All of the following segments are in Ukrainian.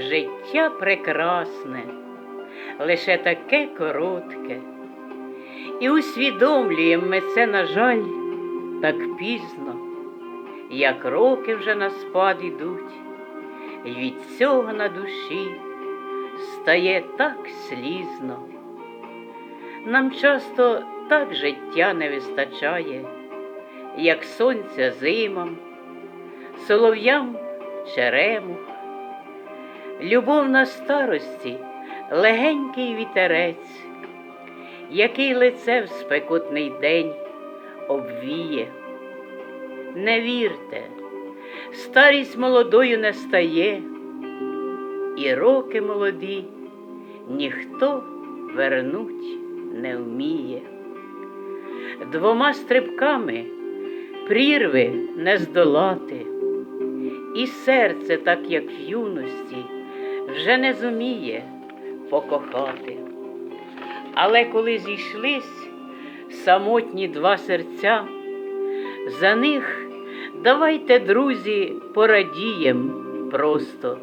Життя прекрасне, лише таке коротке. І усвідомлюємо ми це, на жаль, так пізно, як роки вже на спад ідуть, і від цього на душі стає так слізно. Нам часто так життя не вистачає, як сонця зимам, солов'ям черемух. Любов на старості легенький вітерець, який лице в спекотний день обвіє. Не вірте, старість молодою не стає, і роки молоді ніхто вернуть не вміє. Двома стрибками прірви не здолати, і серце, так як в юності, вже не зуміє покохати. Але коли зійшлись самотні два серця, за них давайте, друзі, порадієм просто.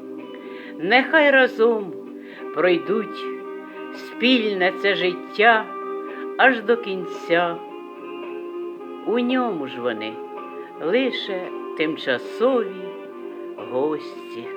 Нехай разом пройдуть спільне це життя аж до кінця. У ньому ж вони лише тимчасові гості.